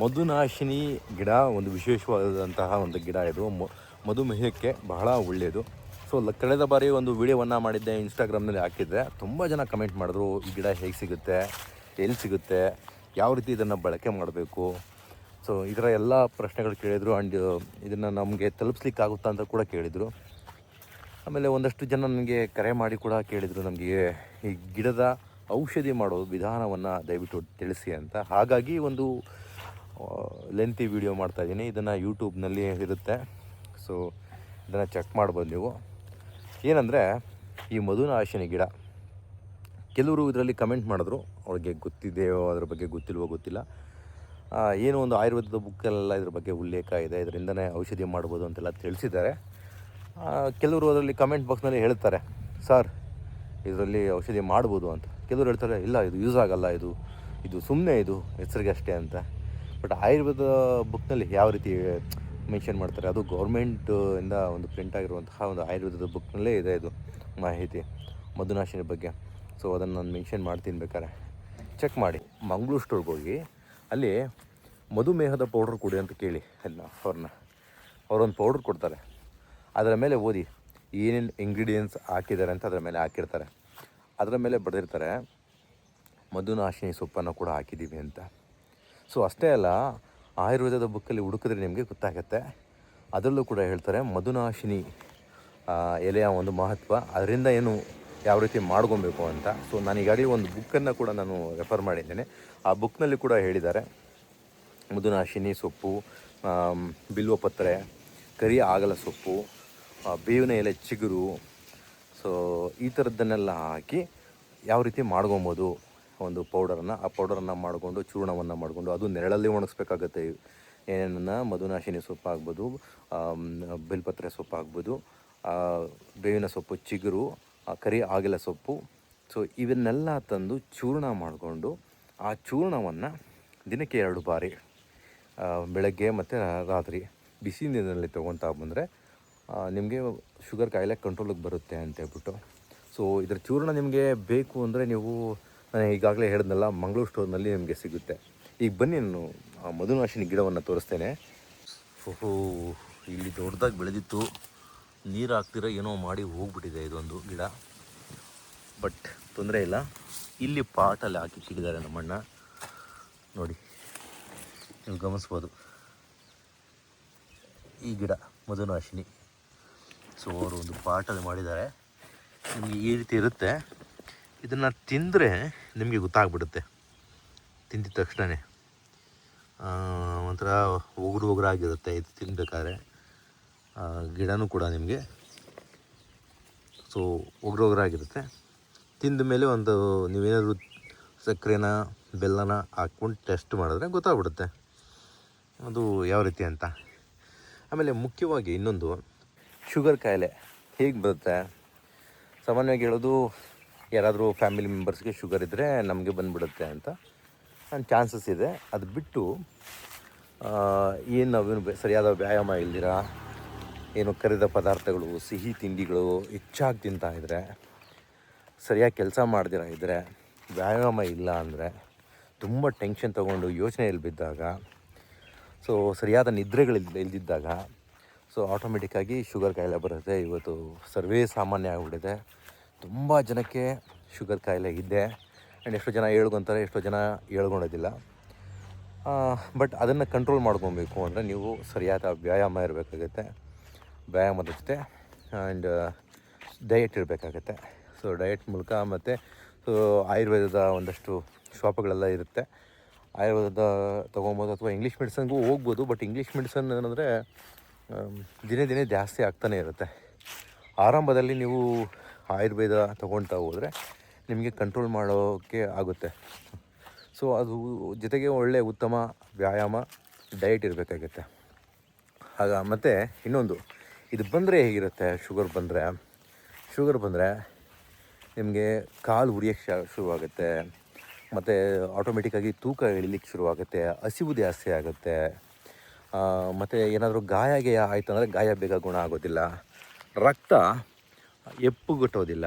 ಮಧುನಾಶಿನಿ ಗಿಡ ಒಂದು ವಿಶೇಷವಾದಂತಹ ಒಂದು ಗಿಡ ಇದು. ಮಧುಮೇಹಕ್ಕೆ ಬಹಳ ಒಳ್ಳೆಯದು. ಸೊ ಕಳೆದ ಬಾರಿ ಒಂದು ವೀಡಿಯೋವನ್ನು ಮಾಡಿದ್ದೆ ಇನ್ಸ್ಟಾಗ್ರಾಮ್ನಲ್ಲಿ ಹಾಕಿದ್ದೆ. ತುಂಬ ಜನ ಕಮೆಂಟ್ ಮಾಡಿದ್ರು, ಈ ಗಿಡ ಹೇಗೆ ಸಿಗುತ್ತೆ, ಎಲ್ಲಿ ಸಿಗುತ್ತೆ, ಯಾವ ರೀತಿ ಇದನ್ನು ಬಳಕೆ ಮಾಡಬೇಕು? ಸೊ ಈ ಥರ ಎಲ್ಲ ಪ್ರಶ್ನೆಗಳು ಕೇಳಿದರು. ಆ್ಯಂಡ್ ಇದನ್ನು ನಮಗೆ ತಲುಪಿಸ್ಲಿಕ್ಕೆ ಆಗುತ್ತಾ ಅಂತ ಕೂಡ ಕೇಳಿದರು. ಆಮೇಲೆ ಒಂದಷ್ಟು ಜನ ನನಗೆ ಕರೆ ಮಾಡಿ ಕೂಡ ಕೇಳಿದರು ನಮಗೆ ಈ ಗಿಡದ ಔಷಧಿ ಮಾಡೋ ವಿಧಾನವನ್ನು ದಯವಿಟ್ಟು ತಿಳಿಸಿ ಅಂತ. ಹಾಗಾಗಿ ಒಂದು ಲೆಂತಿ ವಿಡಿಯೋ ಮಾಡ್ತಾ ಇದ್ದೀನಿ. ಇದನ್ನು ಯೂಟ್ಯೂಬ್ನಲ್ಲಿ ಇರುತ್ತೆ. ಸೊ ಇದನ್ನು ಚೆಕ್ ಮಾಡ್ಬೋದು ನೀವು. ಏನಂದರೆ, ಈ ಮಧುನಾಶಿನಿ ಗಿಡ. ಕೆಲವರು ಇದರಲ್ಲಿ ಕಮೆಂಟ್ ಮಾಡಿದ್ರು. ಅವ್ರಿಗೆ ಗೊತ್ತಿದೆಯೋ, ಅದ್ರ ಬಗ್ಗೆ ಗೊತ್ತಿಲ್ವೋ ಗೊತ್ತಿಲ್ಲ. ಏನೋ ಒಂದು ಆಯುರ್ವೇದದ ಬುಕ್ಕಲ್ಲೆಲ್ಲ ಇದ್ರ ಬಗ್ಗೆ ಉಲ್ಲೇಖ ಇದೆ. ಇದರಿಂದನೇ ಔಷಧಿ ಮಾಡ್ಬೋದು ಅಂತೆಲ್ಲ ತಿಳಿಸಿದ್ದಾರೆ. ಕೆಲವರು ಅದರಲ್ಲಿ ಕಮೆಂಟ್ ಬಾಕ್ಸ್ನಲ್ಲಿ ಹೇಳ್ತಾರೆ ಸರ್ ಇದರಲ್ಲಿ ಔಷಧಿ ಮಾಡ್ಬೋದು ಅಂತ. ಕೆಲವರು ಹೇಳ್ತಾರೆ, ಇಲ್ಲ, ಇದು ಯೂಸ್ ಆಗಲ್ಲ, ಇದು ಇದು ಸುಮ್ಮನೆ ಇದು ಹೆಸರಿಗೆ ಅಷ್ಟೇ ಅಂತ. ಬಟ್ ಆಯುರ್ವೇದ ಬುಕ್ನಲ್ಲಿ ಯಾವ ರೀತಿ ಮೆನ್ಷನ್ ಮಾಡ್ತಾರೆ, ಅದು ಗೌರ್ಮೆಂಟಿಂದ ಒಂದು ಪ್ರಿಂಟ್ ಆಗಿರುವಂತಹ ಒಂದು ಆಯುರ್ವೇದದ ಬುಕ್ನಲ್ಲೇ ಇದೆ ಇದು ಮಾಹಿತಿ, ಮಧುನಾಶಿನಿ ಬಗ್ಗೆ. ಸೊ ಅದನ್ನು ನಾನು ಮೆನ್ಷನ್ ಮಾಡ್ತೀನಿ ಬೇಕಾದ್ರೆ. ಚೆಕ್ ಮಾಡಿ. ಮಂಗ್ಳೂರು ಸ್ಟೋರ್ಗೆ ಹೋಗಿ, ಅಲ್ಲಿ ಮಧುಮೇಹದ ಪೌಡ್ರ್ ಕೊಡಿ ಅಂತ ಕೇಳಿ ಎಲ್ಲ ಅವ್ರನ್ನ. ಅವ್ರೊಂದು ಪೌಡ್ರ್ ಕೊಡ್ತಾರೆ. ಅದರ ಮೇಲೆ ಓದಿ. ಏನೇನು ಇಂಗ್ರೀಡಿಯೆಂಟ್ಸ್ ಹಾಕಿದ್ದಾರೆ ಅಂತ ಅದರ ಮೇಲೆ ಹಾಕಿರ್ತಾರೆ. ಅದರ ಮೇಲೆ ಬರೆದಿರ್ತಾರೆ, ಮಧುನಾಶಿನಿ ಸೊಪ್ಪನ್ನು ಕೂಡ ಹಾಕಿದ್ದೀವಿ ಅಂತ. ಸೊ ಅಷ್ಟೇ ಅಲ್ಲ, ಆಯುರ್ವೇದದ ಬುಕ್ಕಲ್ಲಿ ಹುಡುಕಿದ್ರೆ ನಿಮಗೆ ಗೊತ್ತಾಗತ್ತೆ. ಅದರಲ್ಲೂ ಕೂಡ ಹೇಳ್ತಾರೆ, ಮಧುನಾಶಿನಿ ಎಲೆಯ ಒಂದು ಮಹತ್ವ. ಅದರಿಂದ ಏನು ಯಾವ ರೀತಿ ಮಾಡ್ಕೊಬೇಕು ಅಂತ. ಸೊ ನಾನು ಈಗಾಗಲೇ ಒಂದು ಬುಕ್ಕನ್ನು ಕೂಡ ನಾನು ರೆಫರ್ ಮಾಡಿದ್ದೇನೆ. ಆ ಬುಕ್ನಲ್ಲಿ ಕೂಡ ಹೇಳಿದ್ದಾರೆ, ಮಧುನಾಶಿನಿ ಸೊಪ್ಪು ಬಿಲ್ವಪತ್ರೆ ಕರಿ ಆಗಲ ಸೊಪ್ಪು ಬೇವಿನ ಎಲೆ ಚಿಗುರು. ಸೊ ಈ ಥರದ್ದನ್ನೆಲ್ಲ ಹಾಕಿ ಯಾವ ರೀತಿ ಮಾಡ್ಕೊಬೋದು? ಒಂದು ಪೌಡರನ್ನು, ಆ ಪೌಡರನ್ನು ಮಾಡಿಕೊಂಡು, ಚೂರ್ಣವನ್ನು ಮಾಡಿಕೊಂಡು, ಅದು ನೆರಳಲ್ಲಿ ಒಣಗಿಸ್ಬೇಕಾಗತ್ತೆ. ಏನನ್ನು ಮಧುನಾಶಿನಿ ಸೊಪ್ಪು ಆಗ್ಬೋದು ಬಿಲ್ಪತ್ರೆ ಸೊಪ್ಪು ಆಗ್ಬೋದು ಬೇವಿನ ಸೊಪ್ಪು, ಚಿಗುರು ಕರಿ ಆಗಿಲ ಸೊಪ್ಪು. ಸೊ ಇವನ್ನೆಲ್ಲ ತಂದು ಚೂರ್ಣ ಮಾಡಿಕೊಂಡು, ಆ ಚೂರ್ಣವನ್ನು ದಿನಕ್ಕೆ ಎರಡು ಬಾರಿ ಬೆಳಗ್ಗೆ ಮತ್ತು ರಾತ್ರಿ ಬಿಸಿ ನೀರಿನಲ್ಲಿ ತೊಗೊತಾ ಬಂದರೆ ನಿಮಗೆ ಶುಗರ್ ಕಾಯಿಲೆ ಕಂಟ್ರೋಲಿಗೆ ಬರುತ್ತೆ ಅಂತ ಹೇಳ್ಬಿಟ್ಟು. ಸೊ ಇದರ ಚೂರ್ಣ ನಿಮಗೆ ಬೇಕು ಅಂದರೆ ನೀವು, ನಾನು ಈಗಾಗಲೇ ಹೇಳಿದ್ನಲ್ಲ, ಮಂಗಳೂರು ಸ್ಟೋರ್ನಲ್ಲಿ ನಿಮಗೆ ಸಿಗುತ್ತೆ. ಈಗ ಬನ್ನಿ ನಾನು, ಆ, ಮಧುನಾಶಿನಿ ಗಿಡವನ್ನು ತೋರಿಸ್ತೇನೆ. ಓಹೋ, ಇಲ್ಲಿ ದೊಡ್ಡದಾಗಿ ಬೆಳೆದಿತ್ತು. ನೀರು ಹಾಕ್ತಿರೋ ಏನೋ ಮಾಡಿ ಹೋಗ್ಬಿಟ್ಟಿದೆ ಇದೊಂದು ಗಿಡ. ಬಟ್ ತೊಂದರೆ ಇಲ್ಲ. ಇಲ್ಲಿ ಪಾಟಲ್ಲಿ ಹಾಕಿ ಇಟ್ಟಿದ್ದಾರೆ ನಮ್ಮಣ್ಣ. ನೋಡಿ, ನೀವು ಗಮನಿಸ್ಬೋದು. ಈ ಗಿಡ, ಮಧುನಾಶಿನಿ. ಸೊ ಅವರು ಒಂದು ಪಾಠ ಮಾಡಿದ್ದಾರೆ. ನಿಮಗೆ ಈ ರೀತಿ ಇರುತ್ತೆ. ಇದನ್ನು ತಿಂದರೆ ನಿಮಗೆ ಗೊತ್ತಾಗ್ಬಿಡುತ್ತೆ. ತಿಂದಿದ ತಕ್ಷಣವೇ ಒಂಥರ ಉಗುರು ಆಗಿರುತ್ತೆ ಇದು ತಿನ್ನಬೇಕಾದ್ರೆ ಗಿಡನೂ ಕೂಡ ನಿಮಗೆ ಸೊ ಉಗುರು ಆಗಿರುತ್ತೆ ತಿಂದ ಮೇಲೆ ಒಂದು ನೀವೇನಾದರೂ ಸಕ್ಕರೆನ, ಬೆಲ್ಲನ ಹಾಕ್ಕೊಂಡು ಟೆಸ್ಟ್ ಮಾಡಿದ್ರೆ ಗೊತ್ತಾಗ್ಬಿಡುತ್ತೆ. ಅದು ಯಾವ ರೀತಿ ಅಂತ. ಆಮೇಲೆ ಮುಖ್ಯವಾಗಿ ಇನ್ನೊಂದು ಶುಗರ್ ಕಾಯಿಲೆ ಹೇಗೆ ಬರುತ್ತೆ? ಸಾಮಾನ್ಯವಾಗಿ ಹೇಳೋದು, ಯಾರಾದರೂ ಫ್ಯಾಮಿಲಿ ಮೆಂಬರ್ಸ್ಗೆ ಶುಗರ್ ಇದ್ದರೆ ನಮಗೆ ಬಂದುಬಿಡುತ್ತೆ ಅಂತ ಚಾನ್ಸಸ್ ಇದೆ. ಅದು ಬಿಟ್ಟು ಏನು ನಾವೇನು ಸರಿಯಾದ ವ್ಯಾಯಾಮ ಇಲ್ದಿರ, ಏನು ಕರಿದ ಪದಾರ್ಥಗಳು, ಸಿಹಿ ತಿಂಡಿಗಳು ಹೆಚ್ಚಾಗಿ ತಿಂತಾ ಇದ್ದರೆ ಸರಿಯಾಗಿ ಕೆಲಸ ಮಾಡ್ದಿರ ಇದ್ದರೆ ವ್ಯಾಯಾಮ ಇಲ್ಲ ಅಂದರೆ ತುಂಬ ಟೆನ್ಷನ್ ತೊಗೊಂಡು ಯೋಚನೆಯಲ್ಲಿ ಬಿದ್ದಾಗ ಸೊ ಸರಿಯಾದ ನಿದ್ರೆಗಳಿಲ್ಲ ಇಲ್ದಿದ್ದಾಗ ಸೊ ಆಟೋಮೆಟಿಕ್ಕಾಗಿ ಶುಗರ್ ಕಾಯಿಲೆ ಬರುತ್ತೆ. ಇವತ್ತು ಸರ್ವೇ ಸಾಮಾನ್ಯ ಆಗಿಬಿಟ್ಟಿದೆ. ತುಂಬ ಜನಕ್ಕೆ ಶುಗರ್ ಕಾಯಿಲೆ ಇದೆ. ಆ್ಯಂಡ್ ಎಷ್ಟೋ ಜನ ಹೇಳ್ಕೊತಾರೆ, ಎಷ್ಟೋ ಜನ ಹೇಳ್ಕೊಳೋದಿಲ್ಲ ಬಟ್ ಅದನ್ನು ಕಂಟ್ರೋಲ್ ಮಾಡ್ಕೊಬೇಕು ಅಂದರೆ ನೀವು ಸರಿಯಾದ ವ್ಯಾಯಾಮ ಇರಬೇಕಾಗುತ್ತೆ. ವ್ಯಾಯಾಮದ ಜೊತೆ ಆ್ಯಂಡ್ ಡಯಟ್ ಇರಬೇಕಾಗತ್ತೆ. ಸೊ ಡಯಟ್ ಮೂಲಕ ಮತ್ತು ಸೊ ಆಯುರ್ವೇದದ ಒಂದಷ್ಟು ಶಾಪ್ಗಳೆಲ್ಲ ಇರುತ್ತೆ. ಆಯುರ್ವೇದದ ತೊಗೊಬೋದು ಅಥವಾ ಇಂಗ್ಲೀಷ್ ಮೆಡಿಸನ್ಗೂ ಹೋಗ್ಬೋದು ಬಟ್ ಇಂಗ್ಲೀಷ್ ಮೆಡಿಸನ್ ಏನಂದರೆ ದಿನೇ ದಿನೇ ಜಾಸ್ತಿ ಆಗ್ತಾನೆ ಇರುತ್ತೆ. ಆರಂಭದಲ್ಲಿ ನೀವು ಆಯುರ್ವೇದ ತೊಗೊಳ್ತಾ ಹೋದರೆ ನಿಮಗೆ ಕಂಟ್ರೋಲ್ ಮಾಡೋಕ್ಕೆ ಆಗುತ್ತೆ. ಸೊ ಅದು ಜೊತೆಗೆ ಒಳ್ಳೆಯ ಉತ್ತಮ ವ್ಯಾಯಾಮ ಡಯಟ್ ಇರಬೇಕಾಗುತ್ತೆ. ಆಗ ಮತ್ತು ಇನ್ನೊಂದು, ಇದು ಬಂದರೆ ಹೇಗಿರುತ್ತೆ? ಶುಗರ್ ಬಂದರೆ ಶುಗರ್ ಬಂದರೆ ನಿಮಗೆ ಕಾಲು ಉರಿಯೋಕ್ಕೆ ಶುರುವಾಗುತ್ತೆ. ಮತ್ತು ಆಟೋಮೆಟಿಕ್ಕಾಗಿ ತೂಕ ಇಳಿಲಿಕ್ಕೆ ಶುರುವಾಗುತ್ತೆ. ಹಸಿವು ಜಾಸ್ತಿ ಆಗುತ್ತೆ. ಮತ್ತು ಏನಾದರೂ ಗಾಯ ಗೇಯ ಆಯಿತು ಅಂದರೆ ಗಾಯ ಬೇಗ ಗುಣ ಆಗೋದಿಲ್ಲ. ರಕ್ತ ಎಪ್ಪುಗಟ್ಟೋದಿಲ್ಲ.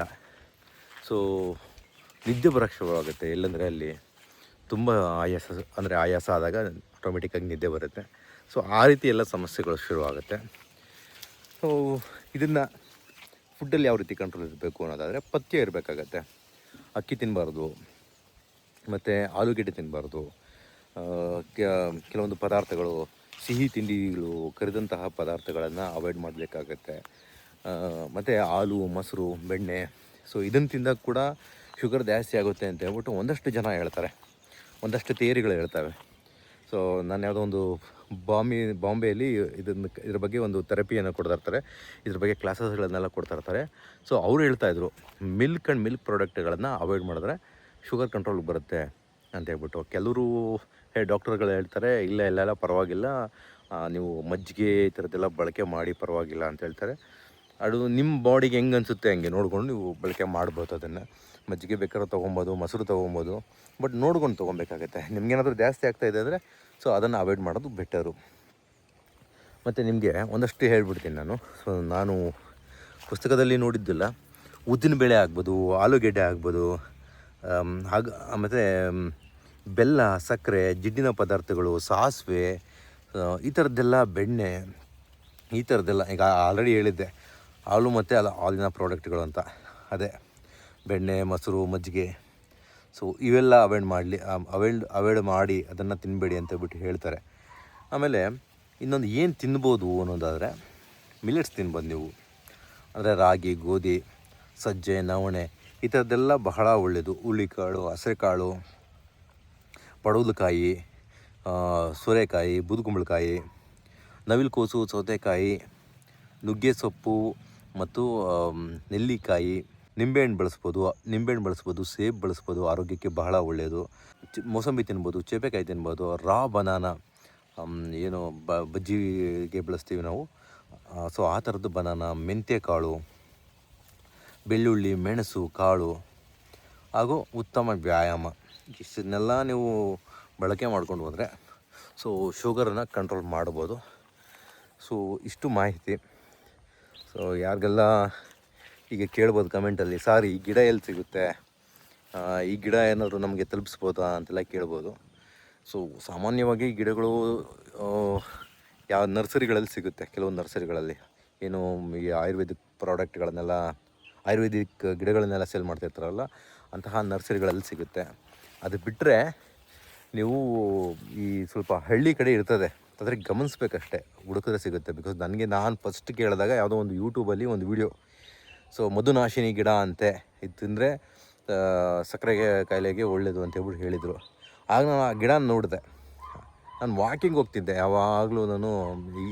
ಸೊ ನಿದ್ದೆ ಬರೋಕ್ಕೆ ಶುರುವಾಗುತ್ತೆ ಎಲ್ಲಂದರೆ ಅಲ್ಲಿ. ತುಂಬ ಆಯಾಸ, ಅಂದರೆ ಆಯಾಸ ಆದಾಗ ಆಟೋಮೆಟಿಕ್ಕಾಗಿ ನಿದ್ದೆ ಬರುತ್ತೆ. ಸೊ ಆ ರೀತಿ ಎಲ್ಲ ಸಮಸ್ಯೆಗಳು ಶುರುವಾಗುತ್ತೆ. ಸೊ ಇದನ್ನು ಫುಡ್ಡಲ್ಲಿ ಯಾವ ರೀತಿ ಕಂಟ್ರೋಲ್ ಇರಬೇಕು ಅನ್ನೋದಾದರೆ ಪಥ್ಯ ಇರಬೇಕಾಗತ್ತೆ. ಅಕ್ಕಿ ತಿನ್ನಬಾರ್ದು ಮತ್ತು ಆಲೂಗೆಡ್ಡೆ ತಿನ್ನಬಾರ್ದು ಕೆಲವೊಂದು ಪದಾರ್ಥಗಳು ಸಿಹಿ ತಿಂಡಿಗಳು ಕರೆದಂತಹ ಪದಾರ್ಥಗಳನ್ನು ಅವಾಯ್ಡ್ ಮಾಡಬೇಕಾಗತ್ತೆ. ಮತ್ತು ಹಾಲು, ಮೊಸರು, ಬೆಣ್ಣೆ. ಸೊ ಇದನ್ನು ತಿಂದಾಗ ಕೂಡ ಶುಗರ್ ಜಾಸ್ತಿ ಆಗುತ್ತೆ ಅಂತ ಹೇಳ್ಬಿಟ್ಟು ಒಂದಷ್ಟು ಜನ ಹೇಳ್ತಾರೆ. ಒಂದಷ್ಟು ಥಿಯರಿಗಳು ಹೇಳ್ತವೆ ಸೊ ನಾನು ಯಾವುದೋ ಒಂದು ಬಾಂಬೆ ಬಾಂಬೆಯಲ್ಲಿ ಇದನ್ನು ಇದ್ರ ಬಗ್ಗೆ ಒಂದು ಥೆರಪಿಯನ್ನು ಕೊಡ್ತಾ ಇರ್ತಾರೆ ಇದ್ರ ಬಗ್ಗೆ ಕ್ಲಾಸಸ್ಗಳನ್ನೆಲ್ಲ ಕೊಡ್ತಾ ಇರ್ತಾರೆ ಸೊ ಅವರು ಹೇಳ್ತಾ ಇದ್ರು ಮಿಲ್ಕ್ ಆ್ಯಂಡ್ ಮಿಲ್ಕ್ ಪ್ರಾಡಕ್ಟ್ಗಳನ್ನು ಅವಾಯ್ಡ್ ಮಾಡಿದ್ರೆ ಶುಗರ್ ಕಂಟ್ರೋಲ್ಗೆ ಬರುತ್ತೆ. ಅಂತ ಹೇಳ್ಬಿಟ್ಟು. ಕೆಲವರು ಹೇ, ಡಾಕ್ಟರ್ಗಳು ಹೇಳ್ತಾರೆ, ಇಲ್ಲ ಇಲ್ಲೆಲ್ಲ ಪರವಾಗಿಲ್ಲ. ನೀವು ಮಜ್ಜಿಗೆ ಈ ಥರದ್ದೆಲ್ಲ ಬಳಕೆ ಮಾಡಿ ಪರವಾಗಿಲ್ಲ ಅಂತ ಹೇಳ್ತಾರೆ. ಅದು ನಿಮ್ಮ ಬಾಡಿಗೆ ಹೆಂಗೆ ಅನಿಸುತ್ತೆ ಹಂಗೆ ನೋಡ್ಕೊಂಡು ನೀವು ಬಳಕೆ ಮಾಡ್ಬೋದು ಅದನ್ನು. ಮಜ್ಜಿಗೆ ಬೇಕಾದ್ರೆ ತೊಗೊಬೋದು, ಮೊಸರು ತೊಗೊಬೋದು, ಬಟ್ ನೋಡ್ಕೊಂಡು ತೊಗೊಬೇಕಾಗತ್ತೆ. ನಿಮಗೇನಾದರೂ ಜಾಸ್ತಿ ಆಗ್ತಾ ಇದೆ ಅಂದರೆ, ಸೊ ಅದನ್ನು ಅವಾಯ್ಡ್ ಮಾಡೋದು ಬೆಟರು ಮತ್ತು ನಿಮಗೆ ಒಂದಷ್ಟು ಹೇಳ್ಬಿಡ್ತೀನಿ ನಾನು. ಸೊ ನಾನು ಪುಸ್ತಕದಲ್ಲಿ ನೋಡಿದ್ದಿಲ್ಲ. ಉದ್ದಿನ ಬೇಳೆ ಆಗ್ಬೋದು, ಆಲೂಗೆಡ್ಡೆ ಆಗ್ಬೋದು ಹಾಗ ಮತ್ತು ಬೆಲ್ಲ, ಸಕ್ಕರೆ, ಜಿಡ್ಡಿನ ಪದಾರ್ಥಗಳು, ಸಾಸಿವೆ ಈ ಥರದ್ದೆಲ್ಲ ಬೆಣ್ಣೆ, ಈ ಥರದ್ದೆಲ್ಲ ಈಗ ಆಲ್ರೆಡಿ ಹೇಳಿದ್ದೆ. ಹಾಲು ಮತ್ತು ಅಲ್ಲ, ಹಾಲಿನ ಪ್ರಾಡಕ್ಟ್ಗಳು ಅಂತ. ಅದೇ, ಬೆಣ್ಣೆ, ಮೊಸರು, ಮಜ್ಜಿಗೆ. ಸೊ ಇವೆಲ್ಲ ಅವಾಯ್ಡ್ ಮಾಡಲಿ ಅವಾಯ್ಡ್ ಅವಾಯ್ಡ್ ಮಾಡಿ ಅದನ್ನು ತಿನ್ನಬೇಡಿ ಅಂತ ಬಿಟ್ಟು ಹೇಳ್ತಾರೆ. ಆಮೇಲೆ, ಇನ್ನೊಂದು ಏನು ತಿನ್ಬೋದು ಅನ್ನೋದಾದರೆ ಮಿಲೆಟ್ಸ್ ತಿನ್ಬೋದು ನೀವು. ಅಂದರೆ ರಾಗಿ, ಗೋಧಿ, ಸಜ್ಜೆ, ನವಣೆ, ಈ ಥರದ್ದೆಲ್ಲ ಬಹಳ ಒಳ್ಳೆಯದು ಹುಳಿಕಾಳು ಹಸರೆಕಾಳು ಪಡವಲಕಾಯಿ ಸೋರೆಕಾಯಿ ಬೂದುಗುಂಬಳಕಾಯಿ ನವಿಲುಕೋಸು, ಸೌತೆಕಾಯಿ ನುಗ್ಗೆ ಸೊಪ್ಪು ಮತ್ತು ನೆಲ್ಲಿಕಾಯಿ, ನಿಂಬೆಹಣ್ಣು ಬಳಸ್ಬೋದು ನಿಂಬೆಹಣ್ಣು ಬಳಸ್ಬೋದು, ಸೇಬು ಬಳಸ್ಬೋದು, ಆರೋಗ್ಯಕ್ಕೆ ಬಹಳ ಒಳ್ಳೆಯದು ಮೋಸಂಬಿ ತಿನ್ಬೋದು, ಚೇಪೆಕಾಯಿ ತಿನ್ಬೋದು, ರಾ ಬನಾನ ಏನು ಬ, ಬಜ್ಜಿಗೆ ಬಳಸ್ತೀವಿ ನಾವು. ಸೊ, ಆ ಥರದ್ದು ಬನಾನ ಮೆಂತ್ಯ ಕಾಳು ಬೆಳ್ಳುಳ್ಳಿ, ಮೆಣಸು, ಕಾಳು ಹಾಗೂ ಉತ್ತಮ ವ್ಯಾಯಾಮ. ಇಷ್ಟನ್ನೆಲ್ಲ ನೀವು ಬಳಕೆ ಮಾಡ್ಕೊಂಡು ಹೋದರೆ ಸೊ ಶುಗರನ್ನು ಕಂಟ್ರೋಲ್ ಮಾಡ್ಬೋದು. ಸೊ ಇಷ್ಟು ಮಾಹಿತಿ. ಸೊ ಯಾರಿಗೆಲ್ಲ ಈಗ ಕೇಳ್ಬೋದು ಕಮೆಂಟಲ್ಲಿ ಸಾರಿ, ಈ ಗಿಡ ಎಲ್ಲಿ ಸಿಗುತ್ತೆ? ಈ ಗಿಡ ಏನಾದರೂ ನಮಗೆ ತಲುಪಿಸ್ಬೋದಾ? ಅಂತೆಲ್ಲ ಕೇಳ್ಬೋದು. ಸೊ ಸಾಮಾನ್ಯವಾಗಿ ಗಿಡಗಳು ಯಾವ ನರ್ಸರಿಗಳಲ್ಲಿ ಸಿಗುತ್ತೆ, ಕೆಲವೊಂದು ನರ್ಸರಿಗಳಲ್ಲಿ. ಏನು ಈ ಆಯುರ್ವೇದಿಕ್ ಪ್ರಾಡಕ್ಟ್ಗಳನ್ನೆಲ್ಲ, ಆಯುರ್ವೇದಿಕ್ ಗಿಡಗಳನ್ನೆಲ್ಲ ಸೇಲ್ ಮಾಡ್ತಿರ್ತಾರಲ್ಲ ಅಂತಹ ನರ್ಸರಿಗಳಲ್ಲಿ ಸಿಗುತ್ತೆ. ಅದು ಬಿಟ್ಟರೆ ನೀವು ಈ ಸ್ವಲ್ಪ ಹಳ್ಳಿ ಕಡೆ ಇರ್ತದೆ ಅದ್ರಿಗೆ ಗಮನಿಸ್ಬೇಕಷ್ಟೆ, ಹುಡುಕಿದ್ರೆ ಸಿಗುತ್ತೆ. ಬಿಕಾಸ್ ನನಗೆ ನಾನು ಫಸ್ಟ್ ಕೇಳಿದಾಗ ಯಾವುದೋ ಒಂದು ಯೂಟ್ಯೂಬಲ್ಲಿ ಒಂದು ವಿಡಿಯೋ ಸೊ ಮಧುನಾಶಿನಿ ಗಿಡ ಅಂತೆ, ಇದು ತಿಂದರೆ ಸಕ್ಕರೆಗೆ, ಕಾಯಿಲೆಗೆ ಒಳ್ಳೆಯದು ಅಂತ ಹೇಳ್ಬಿಟ್ಟು ಹೇಳಿದರು. ಆಗ ನಾನು ಆ ಗಿಡ ನೋಡಿದೆ. ನಾನು ವಾಕಿಂಗ್ ಹೋಗ್ತಿದ್ದೆ. ಯಾವಾಗಲೂ ನಾನು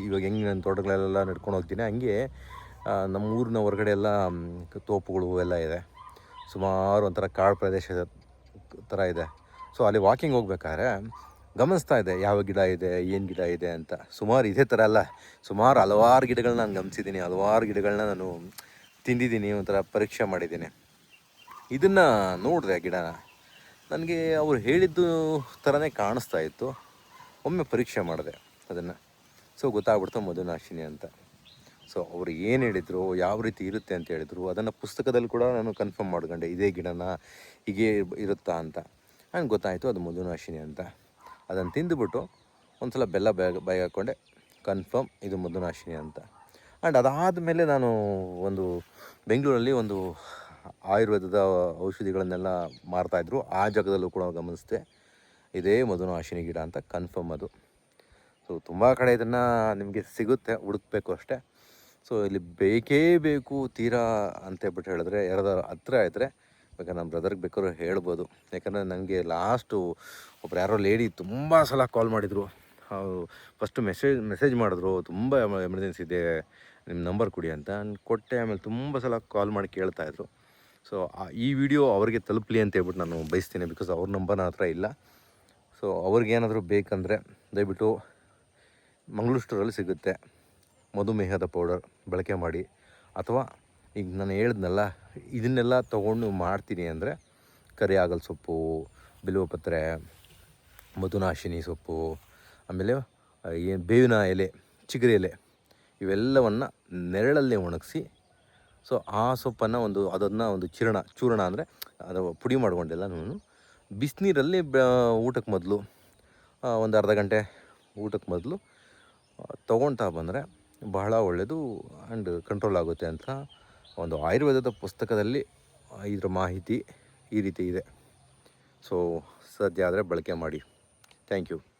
ಇವಾಗ ಹೆಂಗೆ ನನ್ನ ತೋಟಗಳೆಲ್ಲ ನಡ್ಕೊಂಡು ಹೋಗ್ತೀನಿ, ಹಂಗೆ ನಮ್ಮ ಊರಿನ ಹೊರಗಡೆ ಎಲ್ಲ ತೋಪುಗಳು ಎಲ್ಲ ಇದೆ. ಸುಮಾರು ಒಂಥರ ಕಾಡು ಪ್ರದೇಶದ ಥರ ಇದೆ. ಸೊ ಅಲ್ಲಿ ವಾಕಿಂಗ್ ಹೋಗ್ಬೇಕಾದ್ರೆ ಗಮನಿಸ್ತಾ ಇದೆ, ಯಾವ ಗಿಡ ಇದೆ, ಏನು ಗಿಡ ಇದೆ ಅಂತ. ಸುಮಾರು ಇದೇ ಥರ ಅಲ್ಲ. ಸುಮಾರು ಹಲವಾರು ಗಿಡಗಳನ್ನ ನಾನು ಗಮನಿಸಿದ್ದೀನಿ, ಹಲವಾರು ಗಿಡಗಳನ್ನ ನಾನು ತಿಂದಿದ್ದೀನಿ, ಒಂಥರ ಪರೀಕ್ಷೆ ಮಾಡಿದ್ದೀನಿ. ಇದನ್ನು ನೋಡಿದೆ ಗಿಡನ ನನಗೆ ಅವ್ರು ಹೇಳಿದ್ದು ಥರನೇ ಕಾಣಿಸ್ತಾ ಇತ್ತು. ಒಮ್ಮೆ ಪರೀಕ್ಷೆ ಮಾಡಿದೆ ಅದನ್ನು. ಸೊ ಗೊತ್ತಾಗ್ಬಿಡ್ತು ಮಧುನಾಶಿನಿ ಅಂತ. ಸೊ ಅವರು ಏನು ಹೇಳಿದರು, ಯಾವ ರೀತಿ ಇರುತ್ತೆ ಅಂತ ಹೇಳಿದರು, ಅದನ್ನು ಪುಸ್ತಕದಲ್ಲಿ ಕೂಡ ನಾನು ಕನ್ಫರ್ಮ್ ಮಾಡ್ಕೊಂಡೆ, ಇದೇ ಗಿಡನ ಹೀಗೆ ಇರುತ್ತಾ ಅಂತ. ನನಗೆ ಗೊತ್ತಾಯಿತು, ಅದು ಮಧುನಾಶಿನಿ ಅಂತ. ಅದನ್ನು ತಿಂದುಬಿಟ್ಟು ಒಂದು ಸಲ ಬೆಲ್ಲ ಬಾಯ್ ಬೈ ಹಾಕ್ಕೊಂಡೆ ಕನ್ಫರ್ಮ್ ಇದು ಮಧುನಾಶಿನಿ ಅಂತ. ಆ್ಯಂಡ್ ಅದಾದಮೇಲೆ ನಾನು ಒಂದು ಬೆಂಗಳೂರಲ್ಲಿ ಒಂದು ಆಯುರ್ವೇದದ ಔಷಧಿಗಳನ್ನೆಲ್ಲ ಮಾರ್ತಾಯಿದ್ರು ಆ ಜಾಗದಲ್ಲೂ ಕೂಡ ಗಮನಿಸಿದೆ, ಇದೇ ಮಧುನಾಶಿನಿ ಗಿಡ ಅಂತ ಕನ್ಫರ್ಮ್ ಅದು. ಸೊ ತುಂಬ ಕಡೆ ಇದನ್ನು ನಿಮಗೆ ಸಿಗುತ್ತೆ, ಹುಡುಕ್ಬೇಕು ಅಷ್ಟೇ. ಸೊ, ಇಲ್ಲಿ ಬೇಕೇ ಬೇಕು ತೀರಾ ಅಂತ ಹೇಳ್ಬಿಟ್ಟು ಹೇಳಿದ್ರೆ ಯಾರಾದ್ರೂ ಹತ್ರ ಇದ್ದರೆ ಬೇಕಾದ್ರೆ ನಮ್ಮ ಬ್ರದರ್ಗೆ ಬೇಕಾದ್ರೂ ಹೇಳ್ಬೋದು. ಯಾಕಂದರೆ ನನಗೆ ಲಾಸ್ಟು ಒಬ್ರು ಯಾರೋ ಲೇಡಿ ತುಂಬ ಸಲ ಕಾಲ್ ಮಾಡಿದರು. ಫಸ್ಟು ಮೆಸೇಜ್ ಮೆಸೇಜ್ ಮಾಡಿದ್ರು. ತುಂಬ ಎಮರ್ಜೆನ್ಸಿ ಇದೆ ನಿಮ್ಮ ನಂಬರ್ ಕೊಡಿ ಅಂತ ಕೊಟ್ಟೆ. ಆಮೇಲೆ ತುಂಬ ಸಲ ಕಾಲ್ ಮಾಡಿ ಕೇಳ್ತಾಯಿದ್ರು ಸೊ ಈ ವಿಡಿಯೋ ಅವ್ರಿಗೆ ತಲುಪಲಿ ಅಂತ ಹೇಳ್ಬಿಟ್ಟು ನಾನು ಬಯಸ್ತೀನಿ ಬಿಕಾಸ್ ಅವ್ರ ನಂಬರ್ ನನ್ನ ಹತ್ರ ಇಲ್ಲ. ಸೊ ಅವ್ರಿಗೇನಾದರೂ ಬೇಕಂದರೆ ದಯವಿಟ್ಟು ಮಂಗ್ಳೂರು ಸ್ಟೋರಲ್ಲಿ ಸಿಗುತ್ತೆ. ಮಧುಮೇಹದ ಪೌಡರ್ ಬಳಕೆ ಮಾಡಿ ಅಥವಾ ಈಗ ನಾನು ಹೇಳಿದ್ನಲ್ಲ, ಇದನ್ನೆಲ್ಲ ತೊಗೊಂಡು ಮಾಡ್ತೀನಿ ಅಂದರೆ ಕರಿ ಆಗಲ್ ಸೊಪ್ಪು, ಬಿಲ್ವಪತ್ರೆ, ಮಧುನಾಶಿನಿ ಸೊಪ್ಪು, ಆಮೇಲೆ ಏನು ಬೇವಿನ ಎಲೆ, ಚಿಗರಿ ಎಲೆ, ಇವೆಲ್ಲವನ್ನು ನೆರಳಲ್ಲೇ ಒಣಗಿಸಿ, ಸೊ ಆ ಸೊಪ್ಪನ್ನು ಒಂದು ಅದನ್ನು ಒಂದು ಚೂರ್ಣ ಚೂರ್ಣ ಅಂದರೆ ಅದು ಪುಡಿ ಮಾಡ್ಕೊಂಡೆಲ್ಲ ನಾನು. ಬಿಸಿನೀರಲ್ಲಿ ಊಟಕ್ಕೆ ಮೊದಲು ಒಂದು ಅರ್ಧ ಗಂಟೆ ಊಟಕ್ಕೆ ಮೊದಲು ತೊಗೊಳ್ತಾ ಬಂದರೆ ಬಹಳ ಒಳ್ಳೆಯದು ಆ್ಯಂಡ್ ಕಂಟ್ರೋಲ್ ಆಗುತ್ತೆ ಅಂತ ಒಂದು ಆಯುರ್ವೇದದ ಪುಸ್ತಕದಲ್ಲಿ ಇದರ ಮಾಹಿತಿ ಈ ರೀತಿ ಇದೆ. ಸೊ ಸದ್ಯ ಆದರೆ ಬಳಕೆ ಮಾಡಿ. Thank you